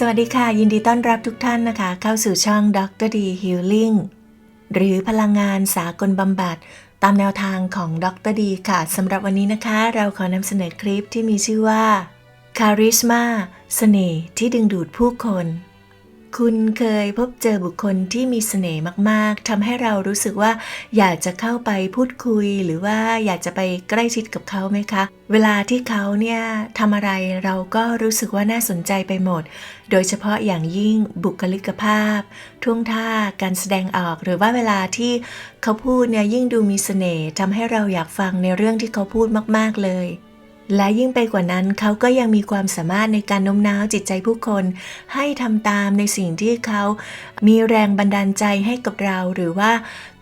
สวัสดีค่ะ ยินดีต้อนรับทุกท่านนะคะ เข้าสู่ช่อง Dr. D Healing หรือพลังงานสากลบำบัด ตามแนวทางของ Dr. D ค่ะสำหรับวันนี้นะคะ เราขอนำเสนอคลิปที่มีชื่อว่า Charisma เสน่ห์ที่ดึงดูดผู้คน คุณเคยพบเจอบุคคลที่มีเสน่ห์มาก ๆทำให้เรารู้สึกว่า อยากจะเข้าไปพูดคุย หรือว่าอยากจะไปใกล้ชิดกับเขาไหมคะ เวลาที่เขาเนี่ยทำอะไรเราก็รู้สึกว่าน่าสนใจไปหมด โดยเฉพาะอย่างยิ่งบุคลิกภาพ ท่วงท่าการแสดงออก หรือว่าเวลาที่เขาพูดเนี่ยยิ่งดูมีเสน่ห์ทำให้เราอยากฟังในเรื่องที่เขาพูดมาก ๆเลย และยิ่งไปกว่านั้นเขาก็ยังมีความสามารถในการโน้มน้าวจิตใจผู้คน ให้ทำตามในสิ่งที่เขามีแรงบันดาลใจให้กับเรา หรือว่า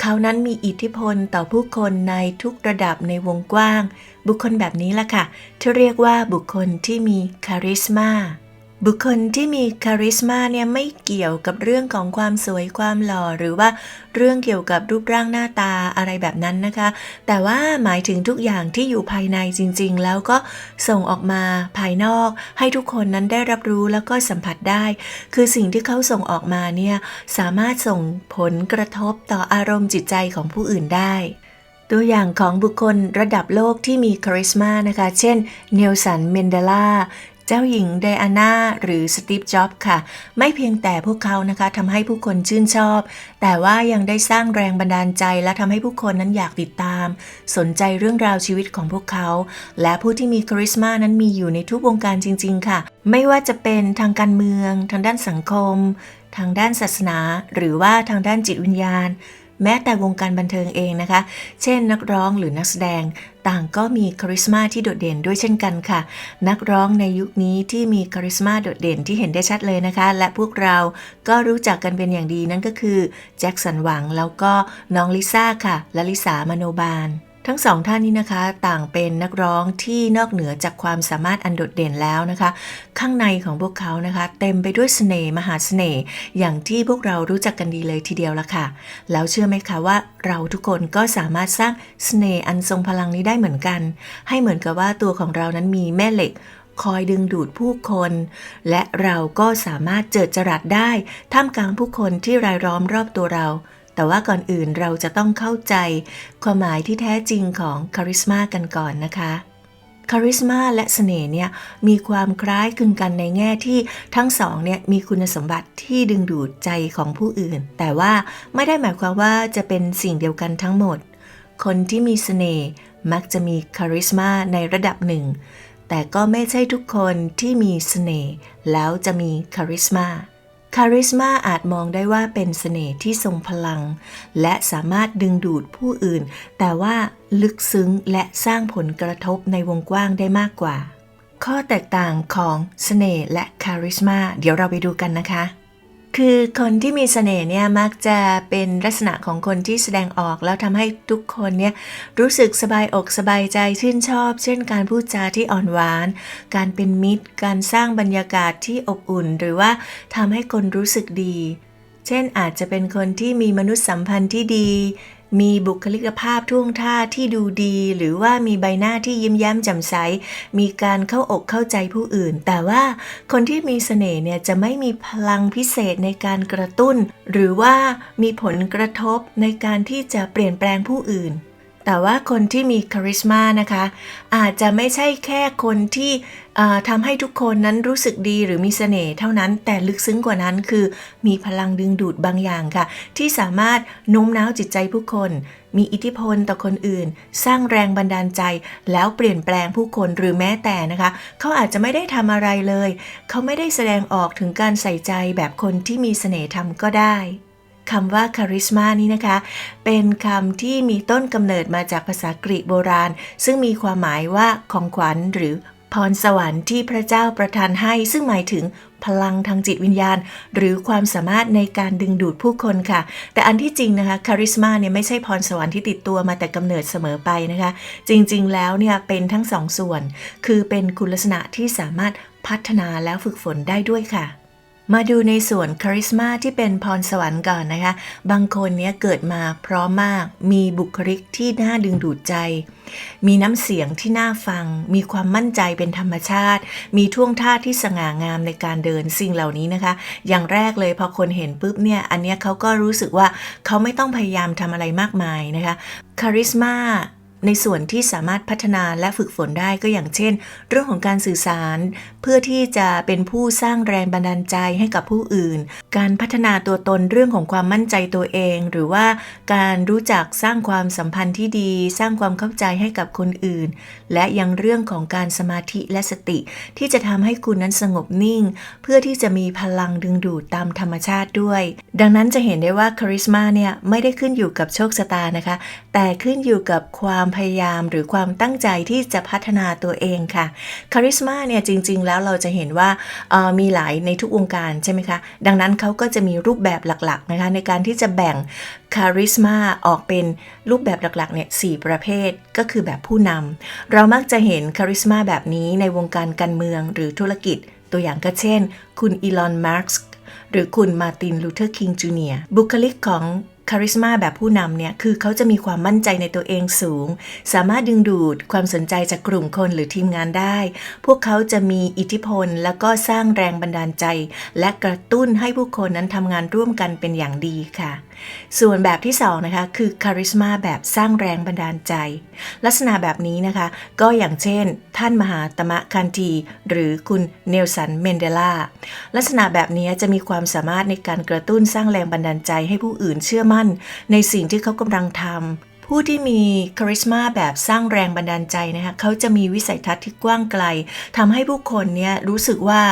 เขานั้นมีอิทธิพลต่อผู้คนในทุกระดับในวงกว้าง บุคคลแบบนี้ล่ะค่ะที่เรียกว่าบุคคลที่มีคาริสมา บุคคลที่มีคาริสมาเนี่ยไม่เกี่ยวกับเรื่องของความสวยความหล่อ หรือว่าเรื่องเกี่ยวกับรูปร่างหน้าตาอะไรแบบนั้นนะคะ แต่ว่าหมายถึงทุกอย่างที่อยู่ภายในจริง ๆ แล้วก็ส่งออกมาภายนอก ให้ทุกคนนั้นได้รับรู้แล้วก็สัมผัสได้ คือสิ่งที่เขาส่งออกมาเนี่ยสามารถส่งผลกระทบต่ออารมณ์จิตใจของผู้อื่นได้ตัวอย่างของบุคคลระดับโลกที่มีคาริสมานะคะ เช่น เนลสัน เมนเดลา เจ้าหญิงไดอาน่าหรือสตีฟจ็อบส์ค่ะ ไม่เพียงแต่พวกเขานะคะทำให้ผู้คนชื่นชอบ แต่ว่ายังได้สร้างแรงบันดาลใจและทำให้ผู้คนนั้นอยากติดตาม สนใจเรื่องราวชีวิตของพวกเขา และผู้ที่มีคาริสมานั้นมีอยู่ในทุกวงการจริง ๆ ค่ะ ไม่ว่าจะเป็นทางการเมือง ทางด้านสังคม ทางด้านศาสนา หรือว่าทางด้านจิตวิญญาณแม้แต่วงการบันเทิงเองนะคะ เช่นนักร้องหรือนักแสดง ต่างก็มีคาริสมาที่โดดเด่นด้วยเช่นกันค่ะ นักร้องในยุคนี้ที่มีคาริสมาโดดเด่นที่เห็นได้ชัดเลยนะคะ และพวกเราก็รู้จักกันเป็นอย่างดีนั่นก็คือแจ็คสันหวังแล้วก็น้องลิซ่าค่ะและลิสามโนบาล ทั้งสองท่านนี้นะคะ ต่างเป็นนักร้องที่นอกเหนือจากความสามารถอันโดดเด่นแล้วนะคะ ข้างในของพวกเขานะคะ เต็มไปด้วยเสน่ห์มหาเสน่ห์อย่างที่พวกเรารู้จักกันดีเลยทีเดียวละค่ะ แล้วเชื่อไหมคะว่าเราทุกคนก็สามารถสร้างเสน่ห์อันทรงพลังนี้ได้เหมือนกัน ให้เหมือนกับว่าตัวของเรานั้นมีแม่เหล็กคอยดึงดูดผู้คน และเราก็สามารถเจิดจรัสได้ท่ามกลางผู้คนที่รายล้อมรอบตัวเรา แต่ว่าก่อนอื่นเราจะต้องเข้าใจความหมายที่แท้จริงของคาริสมากันก่อนนะคะคาริสมาและเสน่ห์เนี่ยมีความคล้ายคลึงกันในแง่ที่ทั้งสองเนี่ยมีคุณสมบัติที่ดึงดูดใจของผู้อื่น แต่ว่าไม่ได้หมายความว่าจะเป็นสิ่งเดียวกันทั้งหมด คนที่มีเสน่ห์มักจะมีคาริสมาในระดับหนึ่ง แต่ก็ไม่ใช่ทุกคนที่มีเสน่ห์แล้วจะมีคาริสมา คาริสมาอาจมองได้ว่าเป็นเสน่ห์ที่ทรงพลัง และสามารถดึงดูดผู้อื่น แต่ว่าลึกซึ้งและสร้างผลกระทบในวงกว้างได้มากกว่า ข้อแตกต่างของเสน่ห์และคาริสมาเดี๋ยวเราไปดูกันนะคะ คือคนที่มีเสน่ห์เนี่ยมักจะเป็นลักษณะของคนที่แสดงออกแล้วทำให้ทุกคนเนี่ยรู้สึกสบายอกสบายใจชื่นชอบ เช่นการพูดจาที่อ่อนหวาน การเป็นมิตร การสร้างบรรยากาศที่อบอุ่น หรือว่าทำให้คนรู้สึกดี เช่นอาจจะเป็นคนที่มีมนุษยสัมพันธ์ที่ดี มีบุคลิกภาพท่วงท่าที่ดูดี หรือว่ามีใบหน้าที่ยิ้มแย้มแจ่มใส มีการเข้าอกเข้าใจผู้อื่น แต่ว่าคนที่มีเสน่ห์เนี่ยจะไม่มีพลังพิเศษในการกระตุ้น หรือว่ามีผลกระทบในการที่จะเปลี่ยนแปลงผู้อื่น แต่ว่าคนที่มีคาริสมานะคะ อาจจะไม่ใช่แค่คนที่ทำให้ทุกคนนั้นรู้สึกดีหรือมีเสน่ห์เท่านั้น แต่ลึกซึ้งกว่านั้นคือ มีพลังดึงดูดบางอย่างค่ะ ที่สามารถโน้มน้าวจิตใจผู้คน มีอิทธิพลต่อคนอื่น สร้างแรงบันดาลใจ แล้วเปลี่ยนแปลงผู้คนหรือแม้แต่นะคะ เขาอาจจะไม่ได้ทำอะไรเลย เขาไม่ได้แสดงออกถึงการใส่ใจแบบคนที่มีเสน่ห์ทำก็ได้ คำว่าคาริสมานี้นะคะ เป็นคำที่มีต้นกำเนิดมาจากภาษากรีกโบราณ ซึ่งมีความหมายว่าของขวัญหรือพรสวรรค์ที่พระเจ้าประทานให้ ซึ่งหมายถึงพลังทางจิตวิญญาณ หรือความสามารถในการดึงดูดผู้คนค่ะ แต่อันที่จริงนะคะคาริสมาเนี่ยไม่ใช่พรสวรรค์ที่ติดตัวมาแต่กำเนิดเสมอไปนะคะ จริงๆแล้วเนี่ยเป็นทั้งสองส่วน คือเป็นคุณลักษณะที่สามารถพัฒนาแล้วฝึกฝนได้ด้วยค่ะ มาดูในส่วนคาริสมาที่เป็นพรสวรรค์ก่อนนะคะ บางคนเนี้ยเกิดมาพร้อมมาก มีบุคลิกที่น่าดึงดูดใจ มีน้ำเสียงที่น่าฟัง มีความมั่นใจเป็นธรรมชาติ มีท่วงท่าที่สง่างามในการเดินสิ่งเหล่านี้นะคะ อย่างแรกเลยพอคนเห็นปุ๊บเนี่ย อันเนี้ยเขาก็รู้สึกว่าเขาไม่ต้องพยายามทำอะไรมากมายนะคะ คาริสมา ในส่วนที่สามารถพัฒนาและฝึกฝนได้ก็อย่างเช่น เรื่องของการสื่อสาร เพื่อที่จะเป็นผู้สร้างแรงบันดาลใจให้กับผู้อื่น การพัฒนาตัวตนเรื่องของความมั่นใจตัวเอง หรือว่าการรู้จักสร้างความสัมพันธ์ที่ดี สร้างความเข้าใจให้กับคนอื่น และยังเรื่องของการสมาธิและสติ ที่จะทำให้คุณนั้นสงบนิ่ง เพื่อที่จะมีพลังดึงดูดตามธรรมชาติด้วย ดังนั้นจะเห็นได้ว่าคาริสมาเนี่ยไม่ได้ขึ้นอยู่กับโชคชะตานะคะ แต่ขึ้นอยู่กับความพยายามหรือความตั้งใจที่จะพัฒนาตัวเองค่ะคาริสมาเนี่ยจริง ๆ แล้วเราจะเห็นว่ามีหลายในทุกวงการใช่ไหมคะดังนั้นเขาก็จะมีรูปแบบหลักๆนะคะในการที่จะแบ่งคาริสมาออกเป็นรูปแบบหลักๆเนี่ยสประเภทก็คือแบบผู้นำเรามักจะเห็นคาริสมาแบบนี้ในวงการการเมืองหรือธุรกิจ ตัวอย่างก็เช่น คุณอีลอนมาร์กหรือคุณมาร์ตินลูเทอร์คิงจูเนียร์บุคลิกของ คาริสมาแบบผู้นำเนี่ยคือเขาจะมีความมั่นใจในตัวเองสูง สามารถดึงดูดความสนใจจากกลุ่มคนหรือทีมงานได้ พวกเขาจะมีอิทธิพล แล้วก็สร้างแรงบันดาลใจ และกระตุ้นให้ผู้คนนั้นทำงานร่วมกันเป็นอย่างดีค่ะส่วนแบบที่2นะคะคือคาริสมาแบบสร้างแรงบันดาลใจ ลักษณะแบบนี้นะคะ ก็อย่างเช่น ท่านมหาตมะคันทีหรือคุณเนลสันเมนเดลาลักษณะแบบนี้จะมีความสามารถในการกระตุ้นสร้างแรงบันดาลใจให้ผู้อื่นเชื่อมั่น ในสิ่งที่เขากำลังทำ ผู้ที่มีคาริสมาแบบสร้างแรงบันดาลใจนะคะเขาจะมีวิสัยทัศน์ที่กว้างไกลทำให้ผู้คนเนี่ยรู้สึกว่า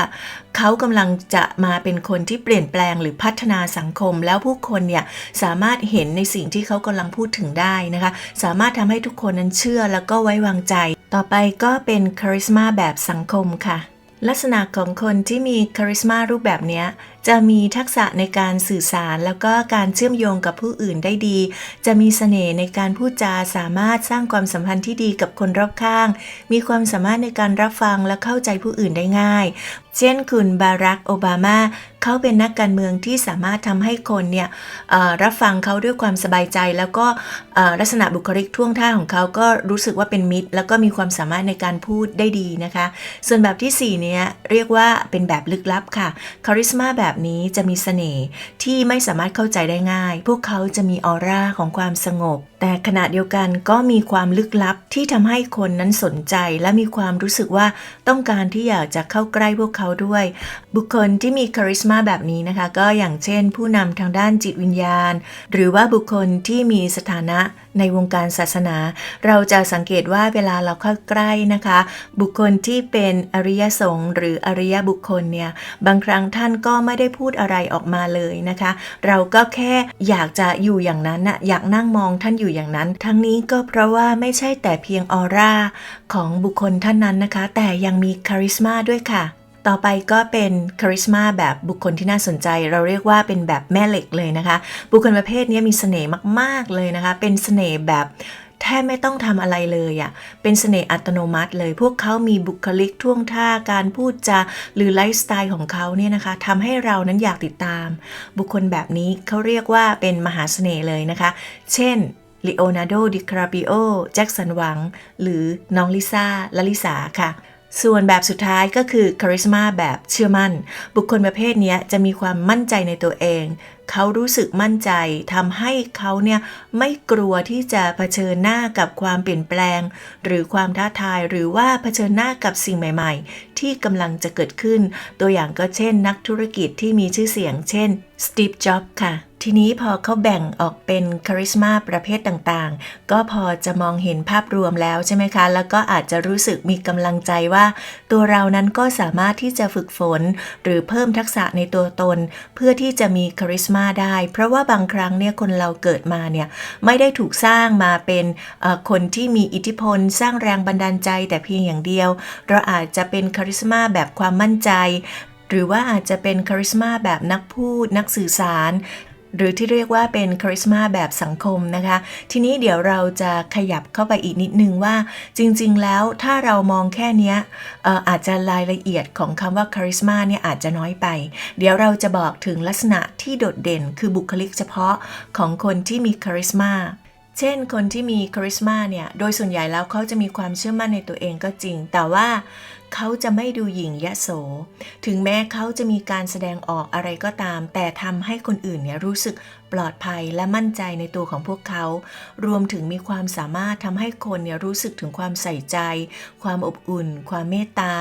เขากำลังจะมาเป็นคนที่เปลี่ยนแปลงหรือพัฒนาสังคม แล้วผู้คนเนี่ยสามารถเห็นในสิ่งที่เขากำลังพูดถึงได้นะคะ สามารถทำให้ทุกคนนั้นเชื่อแล้วก็ไว้วางใจ ต่อไปก็เป็นคาริสมาแบบสังคมค่ะ ลักษณะของคนที่มีคาริสมารูปแบบนี้จะมีทักษะในการสื่อสารแล้วก็การเชื่อมโยงกับผู้อื่นได้ดี จะมีเสน่ห์ในการพูดจาสามารถสร้างความสัมพันธ์ที่ดีกับคนรอบข้าง มีความสามารถในการรับฟังและเข้าใจผู้อื่นได้ง่าย เช่นคุณบารักโอบามาเขาเป็นนักการเมืองที่สามารถทำให้คนเนี่ยรับฟังเขาด้วยความสบายใจ แล้วก็ลักษณะบุคลิกท่วงท่าของเขาก็รู้สึกว่าเป็นมิตร แล้วก็มีความสามารถในการพูดได้ดีนะคะ ส่วนแบบที่ 4 เนี้ยเรียกว่าเป็นแบบลึกลับค่ะคาริสมาแบบนี้จะมีเสน่ห์ที่ไม่สามารถเข้าใจได้ง่าย พวกเขาจะมีออร่าของความสงบ แต่ขณะเดียวกันก็มีความลึกลับที่ทำให้คนนั้นสนใจ และมีความรู้สึกว่าต้องการที่อยากจะเข้าใกล้พวกเขาด้วย บุคคลที่มีคาริสมาแบบนี้นะคะ ก็อย่างเช่น ผู้นำทางด้านจิตวิญญาณ หรือว่าบุคคลที่มีสถานะในวงการศาสนา เราจะสังเกตว่าเวลาเราเข้าใกล้นะคะ บุคคลที่เป็นอริยสงฆ์หรืออริยบุคคลเนี่ยบางครั้งท่านก็ไม่ได้พูดอะไรออกมาเลยนะคะ เราก็แค่อยากจะอยู่อย่างนั้นน่ะอยากนั่งมองท่านอยู่อย่างนั้น ทั้งนี้ก็เพราะว่าไม่ใช่แต่เพียงออร่าของบุคคลท่านนั้นนะคะ แต่ยังมีคาริสมาด้วยค่ะ ต่อไปก็เป็นคาริสมาแบบบุคคลที่น่าสนใจ เราเรียกว่าเป็นแบบแม่เหล็กเลยนะคะ บุคคลประเภทนี้มีเสน่ห์มากๆเลยนะคะ เป็นเสน่ห์แบบแทบไม่ต้องทำอะไรเลยอะ่ะ เป็นเสน่ห์อัตโนมัติเลย พวกเขามีบุคลิกท่วงท่าการพูดจาหรือไลฟ์สไตล์ของเขาเนี่ยนะคะทำให้เรานั้นอยากติดตาม บุคคลแบบนี้เขาเรียกว่าเป็นมหาเสน่ห์เลยนะคะ เช่นลีโอนาร์โด ดิคาปิโอ แจ็คสันหวัง หรือน้องลิซ่าลลิสาค่ะ ส่วนแบบสุดท้ายก็คือคาริสมาแบบเชื่อมั่น บุคคลประเภทนี้จะมีความมั่นใจในตัวเอง เขารู้สึกมั่นใจทำให้เขาเนี่ยไม่กลัวที่จะเผชิญหน้ากับความเปลี่ยนแปลง หรือความท้าทายหรือว่าเผชิญหน้ากับสิ่งใหม่ ๆ ที่กำลังจะเกิดขึ้น ตัวอย่างก็เช่น นักธุรกิจที่มีชื่อเสียง เช่นสตีฟจ็อบส์ค่ะ ทีนี้พอเขาแบ่งออกเป็นคาริสมาประเภทต่างๆ ก็พอจะมองเห็นภาพรวมแล้วใช่ไหมคะ แล้วก็อาจจะรู้สึกมีกำลังใจว่า ตัวเรานั้นก็สามารถที่จะฝึกฝน หรือเพิ่มทักษะในตัวตน เพื่อที่จะมีคาริสมาได้ เพราะว่าบางครั้งเนี่ยคนเราเกิดมาเนี่ยไม่ได้ถูกสร้างมาเป็นคนที่มีอิทธิพล สร้างแรงบันดาลใจแต่เพียงอย่างเดียว เราอาจจะเป็นคาริสมาแบบความมั่นใจ หรือว่าอาจจะเป็นคาริสมาแบบนักพูด นักสื่อสาร หรือที่เรียกว่าเป็นคาริสมาแบบสังคมนะคะ ทีนี้เดี๋ยวเราจะขยับเข้าไปอีกนิดนึงว่า จริงๆ แล้วถ้าเรามองแค่นี้อออาจจะรายละเอียดของคำว่าคาริสมาเนี่ยอาจจะน้อยไป เดี๋ยวเราจะบอกถึงลักษณะที่โดดเด่นคือบุคลิกเฉพาะของคนที่มีคาริสมาเช่น คนที่มีคาริสมาเนี่ย โดยส่วนใหญ่แล้วเขาจะมีความเชื่อมั่นในตัวเองก็จริง แต่ว่า เขาจะไม่ดูหยิ่งยโส ถึงแม้เขาจะมีการแสดงออกอะไรก็ตาม แต่ทำให้คนอื่นเนี่ยรู้สึก ปลอดภัยและมั่นใจในตัวของพวกเขา รวมถึงมีความสามารถทำให้คนเนี่ยรู้สึกถึงความใส่ใจ ความอบอุ่น ความเมตตา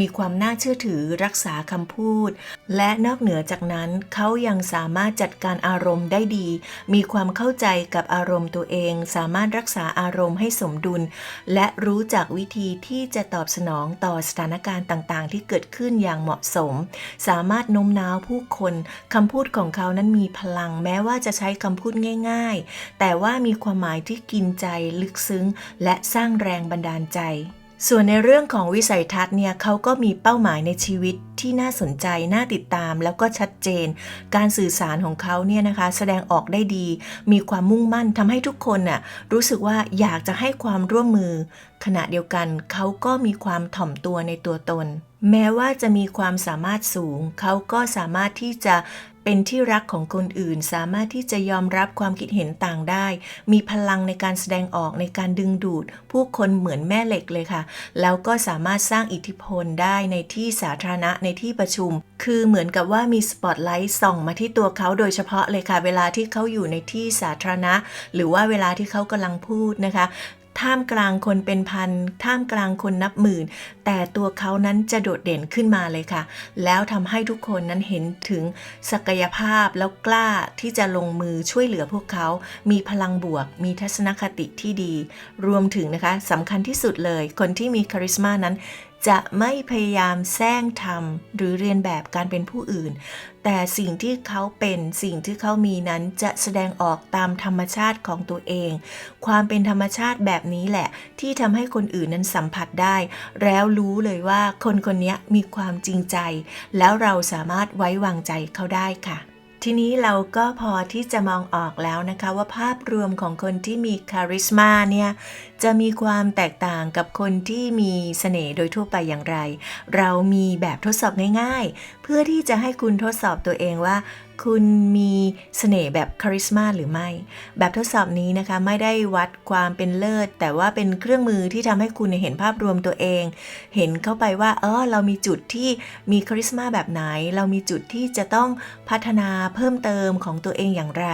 มีความน่าเชื่อถือรักษาคำพูด และนอกเหนือจากนั้นเขายังสามารถจัดการอารมณ์ได้ดี มีความเข้าใจกับอารมณ์ตัวเอง สามารถรักษาอารมณ์ให้สมดุล และรู้จักวิธีที่จะตอบสนองต่อสถานการณ์ต่างๆ ที่เกิดขึ้นอย่างเหมาะสม สามารถโน้มน้าวผู้คนคำพูดของเขานั้นมีพลังแม้ว่าว่าจะใช้คำพูดง่าย ๆ แต่ว่ามีความหมายที่กินใจลึกซึ้ง และสร้างแรงบันดาลใจ ส่วนในเรื่องของวิสัยทัศน์เนี่ยเขาก็มีเป้าหมายในชีวิตที่น่าสนใจ น่าติดตามแล้วก็ชัดเจน การสื่อสารของเขาเนี่ยนะคะ แสดงออกได้ดี มีความมุ่งมั่นทำให้ทุกคนน่ะรู้สึกว่าอยากจะให้ความร่วมมือ ขณะเดียวกันเขาก็มีความถ่อมตัวในตัวตน แม้ว่าจะมีความสามารถสูง เขาก็สามารถที่จะ เป็นที่รักของคนอื่น สามารถที่จะยอมรับความคิดเห็นต่างได้ มีพลังในการแสดงออกในการดึงดูด ผู้คนเหมือนแม่เหล็กเลยค่ะ แล้วก็สามารถสร้างอิทธิพลได้ในที่สาธารณะในที่ประชุม คือเหมือนกับว่ามีสปอตไลท์ส่องมาที่ตัวเขาโดยเฉพาะเลยค่ะ เวลาที่เขาอยู่ในที่สาธารณะ หรือว่าเวลาที่เขากำลังพูดนะคะ ท่ามกลางคนเป็นพัน ท่ามกลางคนนับหมื่น แต่ตัวเขานั้นจะโดดเด่นขึ้นมาเลยค่ะ แล้วทำให้ทุกคนนั้นเห็นถึงศักยภาพแล้วกล้าที่จะลงมือช่วยเหลือพวกเขา มีพลังบวก มีทัศนคติที่ดี รวมถึงนะคะสำคัญที่สุดเลย คนที่มีคาริสมานั้น จะไม่พยายามแซงทำหรือเรียนแบบการเป็นผู้อื่น แต่สิ่งที่เขาเป็นสิ่งที่เขามีนั้นจะแสดงออกตามธรรมชาติของตัวเอง ความเป็นธรรมชาติแบบนี้แหละ ที่ทำให้คนอื่นนั้นสัมผัสได้ แล้วรู้เลยว่าคนคนนี้มีความจริงใจ แล้วเราสามารถไว้วางใจเขาได้ค่ะทีนี้เราก็พอที่จะมองออกแล้วนะคะว่าภาพรวมของคนที่มีคาริสมาเนี่ย จะมีความแตกต่างกับคนที่มีเสน่ห์โดยทั่วไปอย่างไร เรามีแบบทดสอบง่าย ๆ เพื่อที่จะให้คุณทดสอบตัวเองว่า คุณมีเสน่ห์แบบคาริสมาหรือไม่ แบบทดสอบนี้นะคะไม่ได้วัดความเป็นเลิศ แต่ว่าเป็นเครื่องมือที่ทำให้คุณเห็นภาพรวมตัวเอง เห็นเข้าไปว่า เออเรามีจุดที่มีคาริสมาแบบไหน เรามีจุดที่จะต้องพัฒนาเพิ่มเติมของตัวเองอย่างไร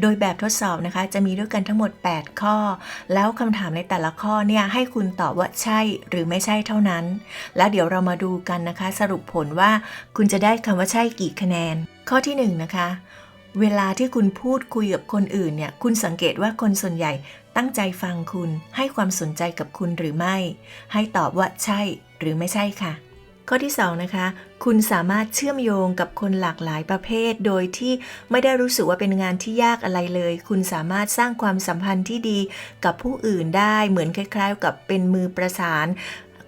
โดยแบบทดสอบนะคะ จะมีด้วยกันทั้งหมด 8 ข้อ แล้วคำถามในแต่ละข้อเนี่ยให้คุณตอบว่าใช่หรือไม่ใช่เท่านั้น แล้วเดี๋ยวเรามาดูกันนะคะ สรุปผลว่าคุณจะได้คำว่าใช่กี่คะแนน ข้อที่ 1 นะคะ เวลาที่คุณพูดคุยกับคนอื่นเนี่ย คุณสังเกตว่าคนส่วนใหญ่ตั้งใจฟังคุณ ให้ความสนใจกับคุณหรือไม่ ให้ตอบว่าใช่หรือไม่ใช่ค่ะ ข้อที่2นะคะ คุณสามารถเชื่อมโยงกับคนหลากหลายประเภท โดยที่ไม่ได้รู้สึกว่าเป็นงานที่ยากอะไรเลย คุณสามารถสร้างความสัมพันธ์ที่ดีกับผู้อื่นได้ เหมือนคล้ายๆ กับเป็นมือประสาน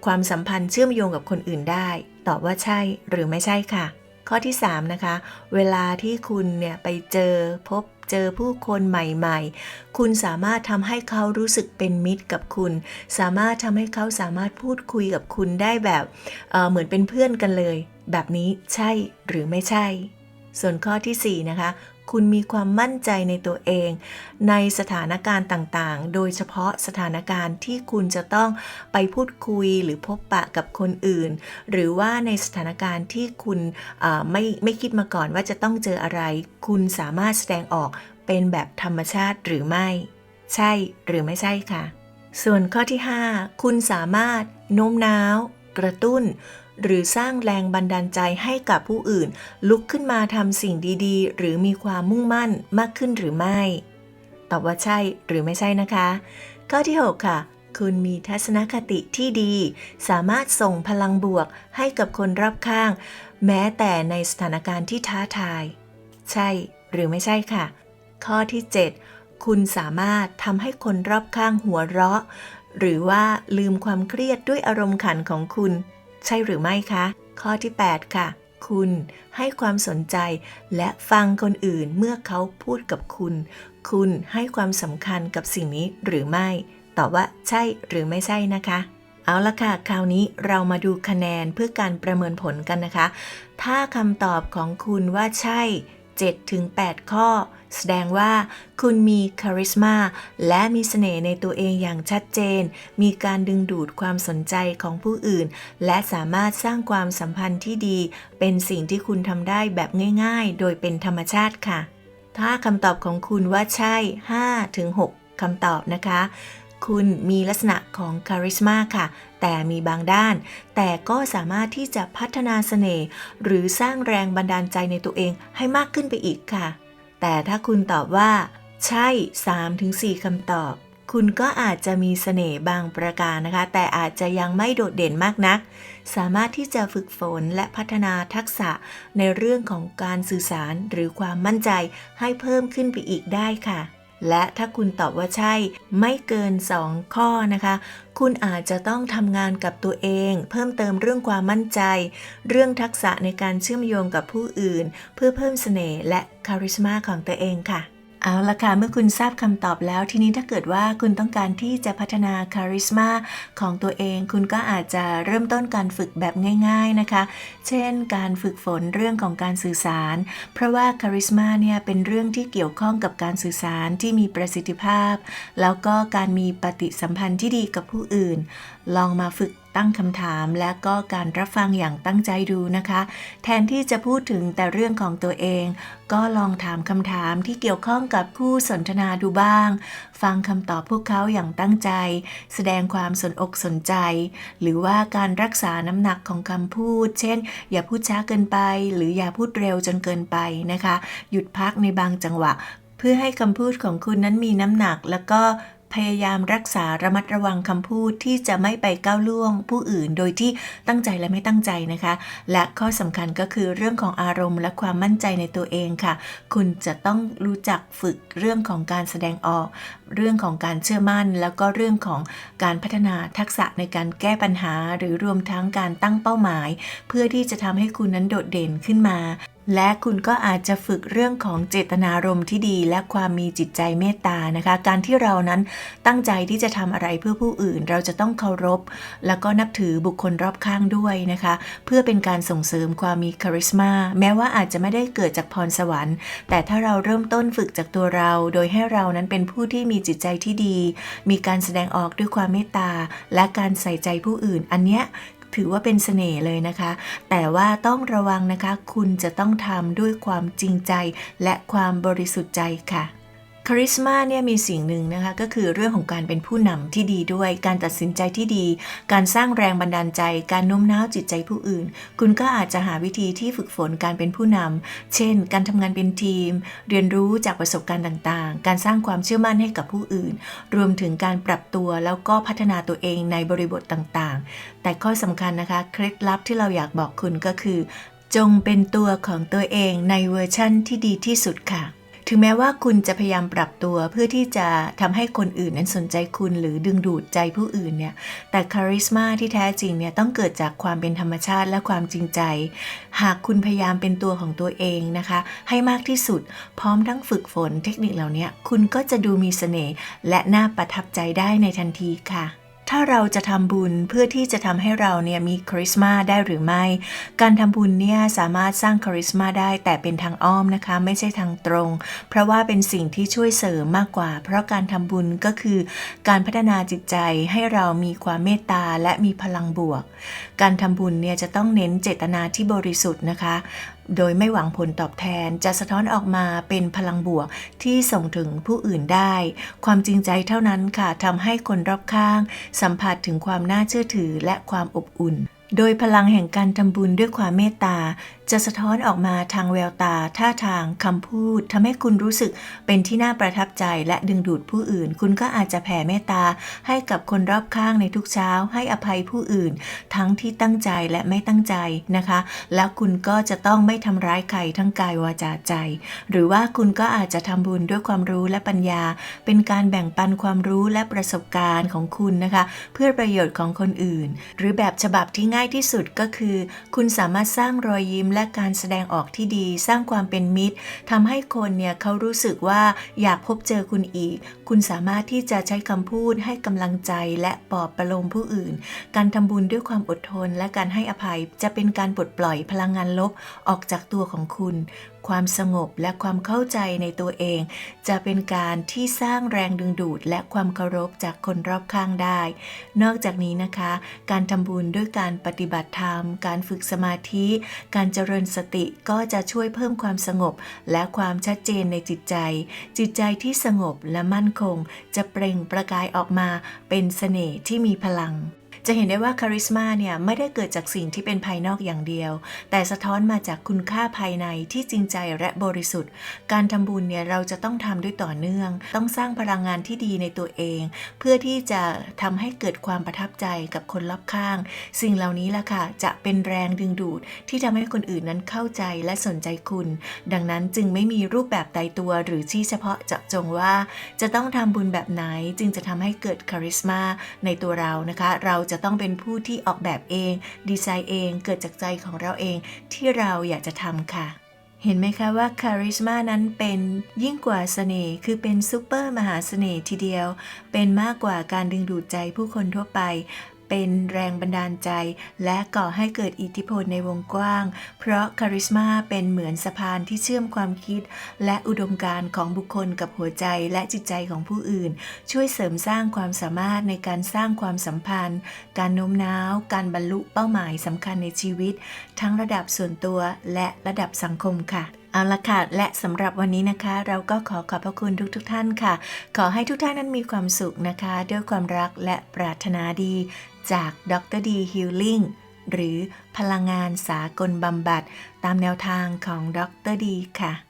ความสัมพันธ์เชื่อมโยงกับคนอื่นได้ ตอบว่าใช่หรือไม่ใช่ค่ะ ข้อที่ 3 นะคะ เวลาที่คุณเนี่ยไปเจอพบเจอผู้คนใหม่ๆ คุณสามารถทำให้เขารู้สึกเป็นมิตรกับคุณ สามารถทำให้เขาสามารถพูดคุยกับคุณได้แบบเเหมือนเป็นเพื่อนกันเลย แบบนี้ใช่หรือไม่ใช่ ส่วนข้อทีสี่4 นะคะ คุณมีความมั่นใจในตัวเอง ในสถานการณ์ต่างๆ โดยเฉพาะสถานการณ์ที่คุณจะต้องไปพูดคุยหรือพบปะกับคนอื่น หรือว่าในสถานการณ์ที่คุณไม่ไม่คิดมาก่อนว่าจะต้องเจออะไร คุณสามารถแสดงออกเป็นแบบธรรมชาติหรือไม่ ใช่หรือไม่ใช่ค่ะ ส่วนข้อที่ 5 คุณสามารถโน้มน้าว กระตุ้น หรือสร้างแรงบันดาลใจให้กับผู้อื่น ลุกขึ้นมาทำสิ่งดีๆ หรือมีความมุ่งมั่นมากขึ้นหรือไม่ ตอบว่าใช่หรือไม่ใช่นะคะ ข้อที่ 6 ค่ะ คุณมีทัศนคติที่ดี สามารถส่งพลังบวกให้กับคนรอบข้าง แม้แต่ในสถานการณ์ที่ท้าทาย ใช่หรือไม่ใช่ค่ะ ข้อที่ 7 คุณสามารถทำให้คนรอบข้างหัวเราะ หรือว่าลืมความเครียดด้วยอารมณ์ขันของคุณ ใช่หรือไม่คะ ข้อที่ 8 ค่ะ คุณให้ความสนใจและฟังคนอื่นเมื่อเขาพูดกับคุณ คุณให้ความสำคัญกับสิ่งนี้หรือไม่ ตอบว่าใช่หรือไม่ใช่นะคะ เอาละค่ะ คราวนี้เรามาดูคะแนนเพื่อการประเมินผลกันนะคะ ถ้าคำตอบของคุณว่าใช่7-8 ข้อ แสดงว่าคุณมีคาริสมาและมีเสน่ห์ในตัวเองอย่างชัดเจน มีการดึงดูดความสนใจของผู้อื่น และสามารถสร้างความสัมพันธ์ที่ดี เป็นสิ่งที่คุณทำได้แบบง่าย ๆ โดยเป็นธรรมชาติค่ะ ถ้าคำตอบของคุณว่าใช่5-6คำตอบนะคะ คุณมีลักษณะของคาริสมาค่ะแต่มีบางด้าน แต่ก็สามารถที่จะพัฒนาเสน่ห์หรือสร้างแรงบันดาลใจในตัวเองให้มากขึ้นไปอีกค่ะ แต่ถ้าคุณตอบว่า ใช่ 3-4คำตอบ คุณก็อาจจะมีเสน่ห์บางประการนะคะ แต่อาจจะยังไม่โดดเด่นมากนัก สามารถที่จะฝึกฝนและพัฒนาทักษะในเรื่องของการสื่อสารหรือความมั่นใจให้เพิ่มขึ้นไปอีกได้ค่ะ และถ้าคุณตอบว่าใช่ไม่เกิน 2 ข้อนะคะ คุณอาจจะต้องทำงานกับตัวเอง เพิ่มเติมเรื่องความมั่นใจ เรื่องทักษะในการเชื่อมโยงกับผู้อื่น เพื่อเพิ่มเสน่ห์และคาริสมาของตัวเองค่ะ เอาละค่ะ เมื่อคุณทราบคำตอบแล้ว ทีนี้ถ้าเกิดว่าคุณต้องการที่จะพัฒนาคาริสมาของตัวเอง คุณก็อาจจะเริ่มต้นการฝึกแบบง่าย ๆนะคะ เช่น การฝึกฝนเรื่องของการสื่อสาร เพราะว่าคาริสมาเนี่ยเป็นเรื่องที่เกี่ยวข้องกับการสื่อสารที่มีประสิทธิภาพ แล้วก็การมีปฏิสัมพันธ์ที่ดีกับผู้อื่น ลองมาฝึกตั้งคำถามและก็การรับฟังอย่างตั้งใจดูนะคะ แทนที่จะพูดถึงแต่เรื่องของตัวเอง ก็ลองถามคำถามที่เกี่ยวข้องกับผู้สนทนาดูบ้าง ฟังคำตอบพวกเขาอย่างตั้งใจ แสดงความสนอกสนใจ หรือว่าการรักษาน้ำหนักของคำพูด เช่น อย่าพูดช้าเกินไป หรืออย่าพูดเร็วจนเกินไปนะคะ หยุดพักในบางจังหวะ เพื่อให้คำพูดของคุณนั้นมีน้ำหนักแล้วก็ พยายามรักษาระมัดระวังคำพูดที่จะไม่ไปก้าวล่วงผู้อื่นโดยที่ตั้งใจและไม่ตั้งใจนะคะ และข้อสำคัญก็คือเรื่องของอารมณ์และความมั่นใจในตัวเองค่ะ คุณจะต้องรู้จักฝึกเรื่องของการแสดงออก เรื่องของการเชื่อมั่น แล้วก็เรื่องของการพัฒนาทักษะในการแก้ปัญหา หรือรวมทั้งการตั้งเป้าหมาย เพื่อที่จะทำให้คุณนั้นโดดเด่นขึ้นมา และคุณก็อาจจะฝึกเรื่องของเจตนารมณ์ที่ดี และความมีจิตใจเมตตานะคะ การที่เรานั้นตั้งใจที่จะทำอะไรเพื่อผู้อื่น เราจะต้องเคารพ แล้วก็นับถือบุคคลรอบข้างด้วยนะคะ เพื่อเป็นการส่งเสริมความมีคาริสมาแม้ว่าอาจจะไม่ได้เกิดจากพรสวรรค์ แต่ถ้าเราเริ่มต้นฝึกจากตัวเรา โดยให้เรานั้นเป็นผู้ที่มีจิตใจที่ดี มีการแสดงออกด้วยความเมตตา และการใส่ใจผู้อื่น อันเนี้ย ถือว่าเป็นเสน่ห์เลยนะคะ แต่ว่าต้องระวังนะคะ คุณจะต้องทำด้วยความจริงใจและความบริสุทธิ์ใจค่ะ คาริสมาเนี่ยมีสิ่งหนึ่งนะคะก็คือเรื่องของการเป็นผู้นำที่ดีด้วย การตัดสินใจที่ดี การสร้างแรงบันดาลใจ การโน้มน้าวจิตใจผู้อื่น คุณก็อาจจะหาวิธีที่ฝึกฝนการเป็นผู้นำเช่น การทำงานเป็นทีม เรียนรู้จากประสบการณ์ต่างๆ การสร้างความเชื่อมั่นให้กับผู้อื่น รวมถึงการปรับตัวแล้วก็พัฒนาตัวเองในบริบทต่างๆ แต่ข้อสำคัญนะคะเคล็ดลับที่เราอยากบอกคุณก็คือ จงเป็นตัวของตัวเองในเวอร์ชั่นที่ดีที่สุดค่ะ ถึงแม้ว่าคุณจะพยายามปรับตัวเพื่อที่จะทำให้คนอื่นนั้นสนใจคุณหรือดึงดูดใจผู้อื่นเนี่ย แต่คาริสมาที่แท้จริงเนี่ยต้องเกิดจากความเป็นธรรมชาติและความจริงใจ หากคุณพยายามเป็นตัวของตัวเองนะคะ ให้มากที่สุด พร้อมทั้งฝึกฝนเทคนิคเหล่านี้คุณก็จะดูมีเสน่ห์และน่าประทับใจได้ในทันทีค่ะ ถ้าเราจะทำบุญเพื่อที่จะทำให้เราเนี่ยมีคาริสมาได้หรือไม่ การทำบุญเนี่ยสามารถสร้างคาริสมาได้แต่เป็นทางอ้อมนะคะ ไม่ใช่ทางตรง เพราะว่าเป็นสิ่งที่ช่วยเสริมมากกว่า เพราะการทำบุญก็คือการพัฒนาจิตใจให้เรามีความเมตตาและมีพลังบวก การทำบุญเนี่ยจะต้องเน้นเจตนาที่บริสุทธิ์นะคะ โดยไม่หวังผลตอบแทนจะสะท้อนออกมาเป็นพลังบวกที่ส่งถึงผู้อื่นได้ ความจริงใจเท่านั้นค่ะทำให้คนรอบข้าง สัมผัสถึงความน่าเชื่อถือและความอบอุ่น โดยพลังแห่งการทำบุญด้วยความเมตตาจะสะท้อนออกมาทางแววตา ท่าทางคำพูดทำให้คุณรู้สึกเป็นที่น่าประทับใจและดึงดูดผู้อื่น คุณก็อาจจะแผ่เมตตา ให้กับคนรอบข้างในทุกเช้า ให้อภัยผู้อื่น ทั้งที่ตั้งใจและไม่ตั้งใจนะคะ แล้วคุณก็จะต้องไม่ทำร้ายใครทั้งกายวาจาใจ หรือว่าคุณก็อาจจะทำบุญด้วยความรู้และปัญญา เป็นการแบ่งปันความรู้และประสบการณ์ของคุณนะคะ เพื่อประโยชน์ของคนอื่น หรือแบบฉบับที่ง่ายที่สุดก็คือ คุณสามารถสร้างรอยยิ้มและการแสดงออกที่ดี สร้างความเป็นมิตรทำให้คนเนี่ยเขารู้สึกว่าอยากพบเจอคุณอีก คุณสามารถที่จะใช้คำพูดให้กำลังใจและปลอบประโลมผู้อื่น การทำบุญด้วยความอดทนและการให้อภัยจะเป็นการปลดปล่อยพลังงานลบออกจากตัวของคุณ ความสงบและความเข้าใจในตัวเอง จะเป็นการที่สร้างแรงดึงดูดและความเคารพจากคนรอบข้างได้ นอกจากนี้นะคะ การทำบุญด้วยการปฏิบัติธรรม การฝึกสมาธิ การเจริญสติก็จะช่วยเพิ่มความสงบ และความชัดเจนในจิตใจ จิตใจที่สงบและมั่นคง จะเปล่งประกายออกมาเป็นเสน่ห์ที่มีพลัง จะเห็นได้ว่าคาริสมาเนี่ยไม่ได้เกิดจากสิ่งที่เป็นภายนอกอย่างเดียว แต่สะท้อนมาจากคุณค่าภายในที่จริงใจและบริสุทธิ์ การทำบุญเนี่ยเราจะต้องทำด้วยต่อเนื่อง ต้องสร้างพลังงานที่ดีในตัวเอง เพื่อที่จะทำให้เกิดความประทับใจกับคนรอบข้าง สิ่งเหล่านี้ล่ะค่ะจะเป็นแรงดึงดูดที่ทำให้คนอื่นนั้นเข้าใจและสนใจคุณ ดังนั้นจึงไม่มีรูปแบบตายตัวหรือชี้เฉพาะเจาะจงว่า จะต้องทำบุญแบบไหนจึงจะทำให้เกิดคาริสมาในตัวเรานะคะ เราจะะต้องเป็นผู้ที่ออกแบบเอง ดีไซน์เองเกิดจากใจของเราเองที่เราอยากจะทำค่ะเห็นไหมคะว่าคาริสมานั้นเป็นยิ่งกว่าเสน่ห์ คือเป็นซูเปอร์มหาเสน่ห์ทีเดียว เป็นมากกว่าการดึงดูดใจผู้คนทั่วไป เป็นแรงบันดาลใจ และก่อให้เกิดอิทธิพลในวงกว้าง เพราะคาริสมาเป็นเหมือนสะพานที่เชื่อมความคิด และอุดมการณ์ของบุคคลกับหัวใจและจิตใจของผู้อื่น ช่วยเสริมสร้างความสามารถในการสร้างความสัมพันธ์ การโน้มน้าว การบรรลุเป้าหมายสำคัญในชีวิต ทั้งระดับส่วนตัวและระดับสังคมค่ะเอาละค่ะ และสำหรับวันนี้นะคะ เราก็ขอขอบพระคุณทุกทท่านค่ะ ขอให้ทุกท่านนั้นมีความสุขนะคะ ด้วยความรักและปรารถนาดี จากดรดีฮิลลิ่งหรือพลังงานสากลบำบัด ตามแนวทางของดรดีค่ะ